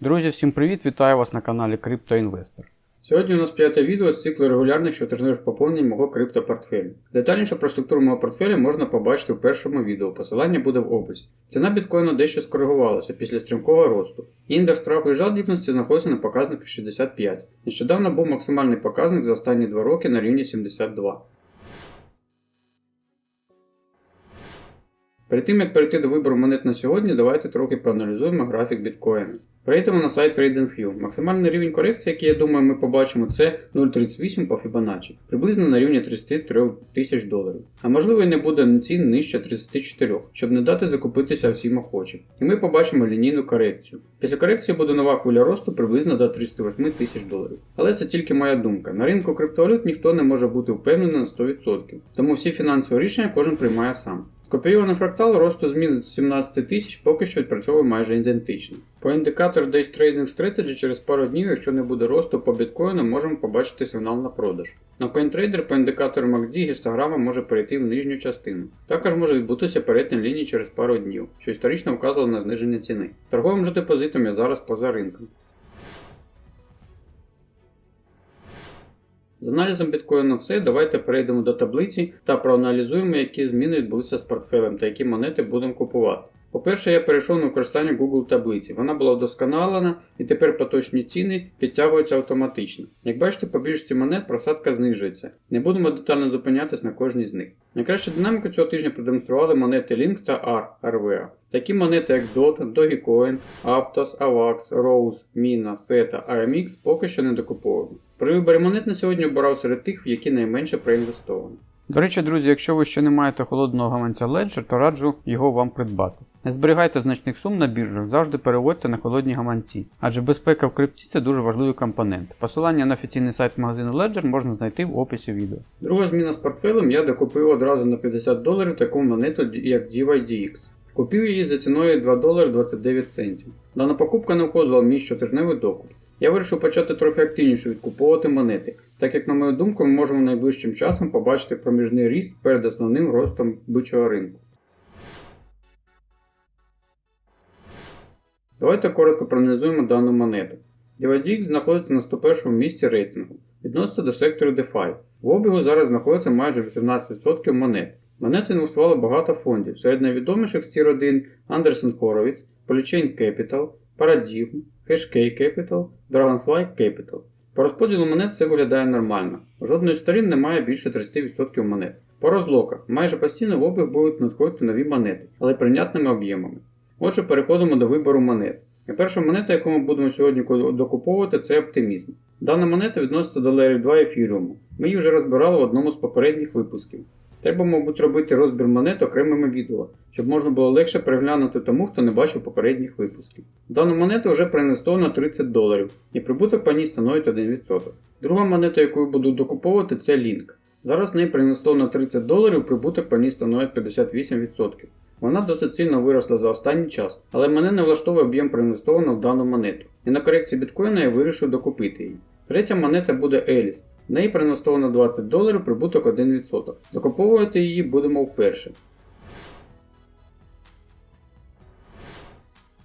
Друзі, всім привіт! Вітаю вас на каналі CryptoInvestor. Сьогодні у нас п'яте відео з циклу регулярних щотижневих поповнень мого криптопортфелю. Детальніше про структуру мого портфеля можна побачити в першому відео, посилання буде в описі. Ціна біткоїну дещо скоригувалася після стрімкого росту. Індекс страху і жадібності знаходиться на показнику 65. Нещодавно був максимальний показник за останні 2 роки на рівні 72. Перед тим як перейти до вибору монет на сьогодні, давайте трохи проаналізуємо графік біткоїна. Перейдемо на сайт TradingView. Максимальний рівень корекції, який я думаю, ми побачимо, це 0,38 по Fibonacci, приблизно на рівні 33 тисяч доларів. А можливо і не буде цін нижче 34, щоб не дати закупитися всім охочим. І ми побачимо лінійну корекцію. Після корекції буде нова хвиля росту приблизно до 308 тисяч доларів. Але це тільки моя думка. На ринку криптовалют ніхто не може бути впевнений на 100%. Тому всі фінансові рішення кожен приймає сам. Скопійований фрактал росту змін з 17 тисяч поки що відпрацьовує майже ідентично. По індикатору Days Trading Strategy через пару днів, якщо не буде росту по біткоїну, можемо побачити сигнал на продаж. На CoinTrader по індикатору MACD гістограма може перейти в нижню частину. Також може відбутися перетин лінії через пару днів, що історично вказувало на зниження ціни. Торговим же депозитом я зараз поза ринком. З аналізом біткоїну все, давайте перейдемо до таблиці та проаналізуємо, які зміни відбулися з портфелем та які монети будемо купувати. По-перше, я перейшов на використання Google таблиці. Вона була вдосконалена і тепер поточні ціни підтягуються автоматично. Як бачите, по більшості монет просадка знижується. Не будемо детально зупинятись на кожній з них. Найкращу динаміку цього тижня продемонстрували монети Link та AR RVA. Такі монети як DOT, Dogecoin, Aptos, AVAX, Rose, Mina, Theta, AMX поки що не докуповуємо. При виборі монет на сьогодні обирав серед тих, в які найменше проінвестовано. До речі, друзі, якщо ви ще не маєте холодного гаманця Ledger, то раджу його вам придбати. Не зберігайте значних сум на біржах, завжди переводьте на холодні гаманці, адже безпека в крипті це дуже важливий компонент. Посилання на офіційний сайт магазину Ledger можна знайти в описі відео. Друга зміна з портфелем я докупив одразу на 50 доларів таку монету, як DYDX. Купив її за ціною 2 долари 29 центів. Дана покупка не входила в мій щотижневий докуп. Я вирішив почати трохи активніше відкуповувати монети, так як, на мою думку, ми можемо найближчим часом побачити проміжний ріст перед основним ростом бичого ринку. Давайте коротко проаналізуємо дану монету. DYDX знаходиться на 101 місці рейтингу, відноситься до сектору DeFi. В обігу зараз знаходиться майже 18% монет. Монети інвестували багато фондів, серед найвідоміших з Tier 1 Anderson Horowitz, Polychain Capital, Paradigm, Hashkey Capital, Dragonfly Capital. По розподілу монет все виглядає нормально. Жодної з сторін немає більше 30% монет. По розлоках майже постійно в обіг будуть надходити нові монети, але прийнятними об'ємами. Отже, переходимо до вибору монет. І перша монета, яку ми будемо сьогодні докуповувати, це оптимізм. Дана монета відноситься до Layer 2 ефіріуму. Ми її вже розбирали в одному з попередніх випусків. Треба, мабуть, робити розбір монет окремими відео, щоб можна було легше переглянути тому, хто не бачив попередніх випусків. Дану монету вже проінвестовано 30 доларів, і прибуток по ній становить 1%. Друга монета, яку буду докуповувати, це Link. Зараз в неї проінвестовано 30 доларів, прибуток по ній становить 58%. Вона досить сильно виросла за останній час, але мене не влаштовує об'єм проінвестованого в дану монету. І на корекції біткоїна я вирішив докупити її. Третя монета буде Еліс. В неї проінвестовано 20 доларів, прибуток 1%. Докуповувати її будемо вперше.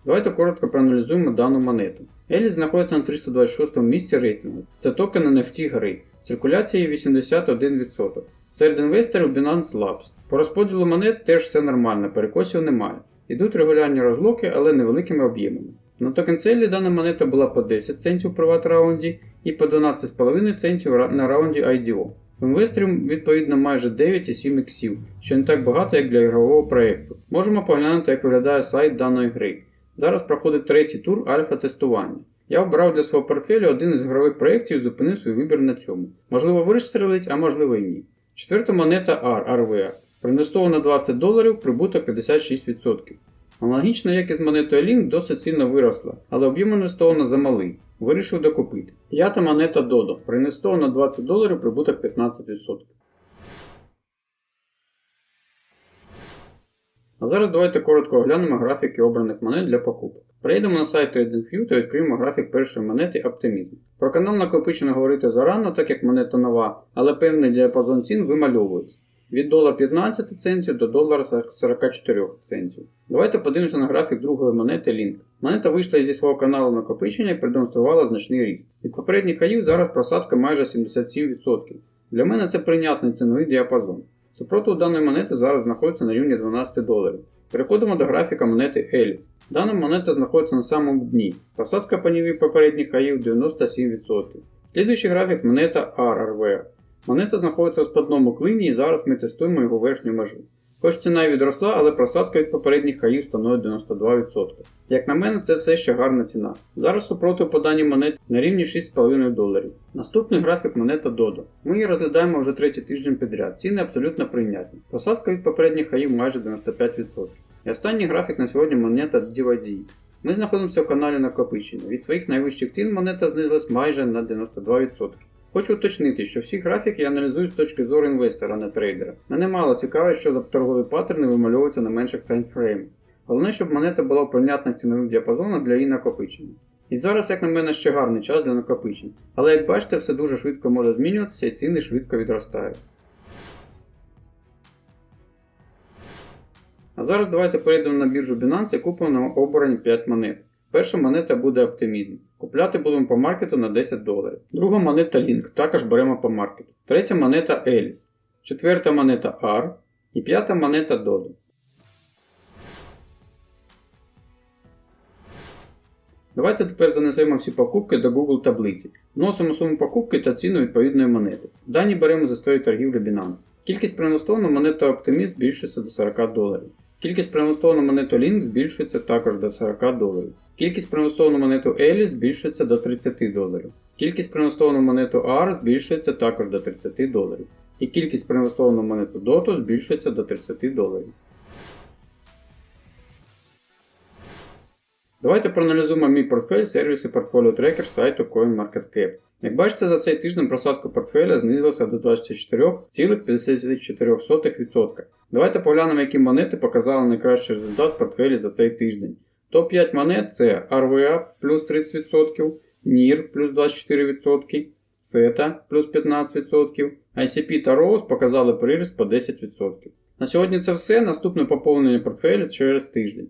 Давайте коротко проаналізуємо дану монету. Еліс знаходиться на 326 місці рейтингу. Це токен NFT гри. Циркуляція 81%. Серед інвесторів Binance Labs. По розподілу монет теж все нормально, перекосів немає. Йдуть регулярні розлоки, але невеликими об'ємами. На токенселі дана монета була по 10 центів в приват раунді і по 12,5 центів на раунді IDO. В інвесторів відповідно майже 9,7 іксів, що не так багато, як для ігрового проєкту. Можемо поглянути, як виглядає сайт даної гри. Зараз проходить третій тур альфа-тестування. Я обрав для свого портфелю один із ігрових проєктів і зупинив свій вибір на цьому. Можливо, вистрелить, а можливо і ні. Четверта монета R RVA. Проінвестовано 20 доларів, прибуток 56%. Аналогічно, як і з монетою Link, досить сильно виросла, але об'єм інвестовано замалий. Вирішив докупити. П'ята монета Dodo. Проінвестовано 20 доларів, прибуток 15%. А зараз давайте коротко оглянемо графіки обраних монет для покупок. Перейдемо на сайт TradingView та відкриємо графік першої монети Оптимізм. Про канал накопичено говорити зарано, так як монета нова, але певний діапазон цін вимальовується. Від 1,15 центів до 1,44 центів. Давайте подивимося на графік другої монети Link. Монета вийшла зі свого каналу накопичення і продемонструвала значний ріст. Від попередніх хаїв зараз просадка майже 77%. Для мене це прийнятний ціновий діапазон. Супротив даної монети зараз знаходиться на рівні 12 доларів. Переходимо до графіка монети Еліс. Дана монета знаходиться на самому дні. Просадка по попередніх хаїв 97%. Слідуючий графік монета RRV. Монета знаходиться у складному клині і зараз ми тестуємо його верхню межу. Хоч ціна відросла, але просадка від попередніх хаїв становить 92%. Як на мене, це все ще гарна ціна. Зараз супротив по монеті на рівні 6,5 доларів. Наступний графік монета Dodo. Ми її розглядаємо вже третій тиждень підряд. Ціни абсолютно прийнятні. Просадка від попередніх хаїв майже 95%. І останній графік на сьогодні монета DYDX. Ми знаходимося в каналі накопичення. Від своїх найвищих цін монета знизилась майже на 92%. Хочу уточнити, що всі графіки я аналізую з точки зору інвестора, а не трейдера. Мене мало цікавить, що за торгові паттерни вимальовуються на менших таймфреймах. Головне, щоб монета була в прийнятних цінових діапазонах для її накопичення. І зараз, як на мене, ще гарний час для накопичень. Але як бачите, все дуже швидко може змінюватися і ціни швидко відростають. А зараз давайте перейдемо на біржу Binance і купимо на обрані 5 монет. Перша монета буде оптимізм. Купляти будемо по маркету на 10 доларів. Друга монета Link, також беремо по маркету. Третя монета Alice. Четверта монета R. І п'ята монета Dodo. Давайте тепер занесемо всі покупки до Google таблиці. Вносимо суму покупки та ціну відповідної монети. Дані беремо з історії торгівлі Binance. Кількість проінвестовано монету Optimist збільшується до 40 доларів. Кількість проінвестовано монету Link збільшується також до 40 доларів. Кількість проінвестовано монету Alice збільшується до 30 доларів. Кількість проінвестовано монету R збільшується також до 30 доларів. І кількість проінвестовано монету DOTO збільшується до 30 доларів. Давайте проаналізуємо мій портфель сервіси Portfolio Tracker сайту CoinMarketCap. Як бачите, за цей тиждень просадка портфеля знизилася до 24,54%. Давайте поглянемо, які монети показали найкращий результат портфелі за цей тиждень. Топ-5 монет це RVA плюс 30%, NIR плюс 24%, SETA плюс 15%, ICP та ROSE показали приріст по 10%. На сьогодні це все. Наступне поповнення портфеля через тиждень.